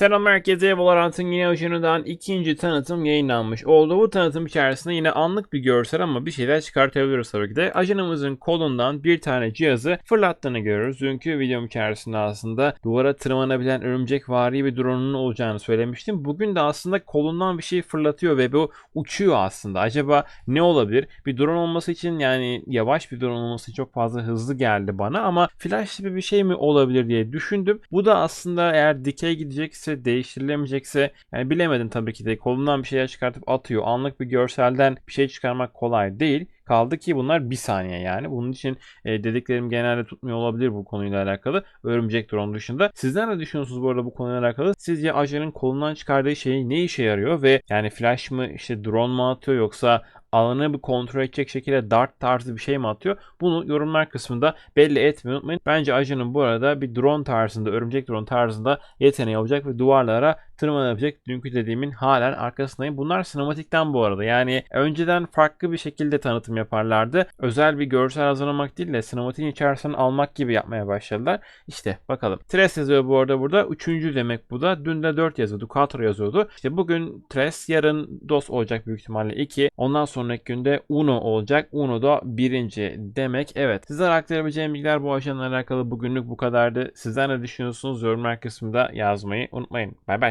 Selam herkese. Valorant'ın yeni ajanından ikinci tanıtım yayınlanmış oldu. Bu tanıtım içerisinde yine anlık bir görsel ama bir şeyler çıkartabiliyoruz tabii ki de. Ajanımızın kolundan bir tane cihazı fırlattığını görüyoruz. Dünkü videom içerisinde aslında duvara tırmanabilen örümcek vari bir drone'un olacağını söylemiştim. Bugün de aslında kolundan bir şey fırlatıyor ve bu uçuyor aslında. Acaba ne olabilir? Bir drone olması için yani yavaş bir drone olması çok fazla hızlı geldi bana ama flash gibi bir şey mi olabilir diye düşündüm. Bu da aslında eğer dikey gidecekse değiştirilemeyecekse yani bilemedim tabii ki de kolundan bir şeyler çıkartıp atıyor. Anlık bir görselden bir şey çıkarmak kolay değil. Kaldı ki bunlar bir saniye yani. Bunun için e, dediklerim genelde tutmuyor olabilir bu konuyla alakalı. Örümcek drone dışında. Sizler ne düşünüyorsunuz bu arada bu konuyla alakalı? Sizce ajanın kolundan çıkardığı şey ne işe yarıyor ve yani flash mı işte drone mu atıyor yoksa alanı bir kontrol edecek şekilde dart tarzı bir şey mi atıyor? Bunu yorumlar kısmında belli etmeyi unutmayın. Bence ajanın bu arada bir drone tarzında, örümcek drone tarzında yeteneği olacak ve duvarlara tırmanabilecek. Dünkü dediğimin halen arkasındayım. Bunlar sinematikten bu arada. Yani önceden farklı bir şekilde tanıtım yaparlardı. Özel bir görsel hazırlamak değil de sinematiğin içerisinden almak gibi yapmaya başladılar. İşte bakalım. Tres yazıyor bu arada burada. Üçüncü demek bu da. Dün de 4 yazıyordu. Quattro yazıyordu. İşte bugün Tres, yarın Dos olacak büyük ihtimalle 2. Ondan sonraki günde Uno olacak. Uno da birinci demek. Evet. Sizler aktarabileceğim bilgiler bu ajanla alakalı bugünlük bu kadardı. Sizler ne düşünüyorsunuz? Yorumlar kısmında yazmayı unutmayın. Bay bay.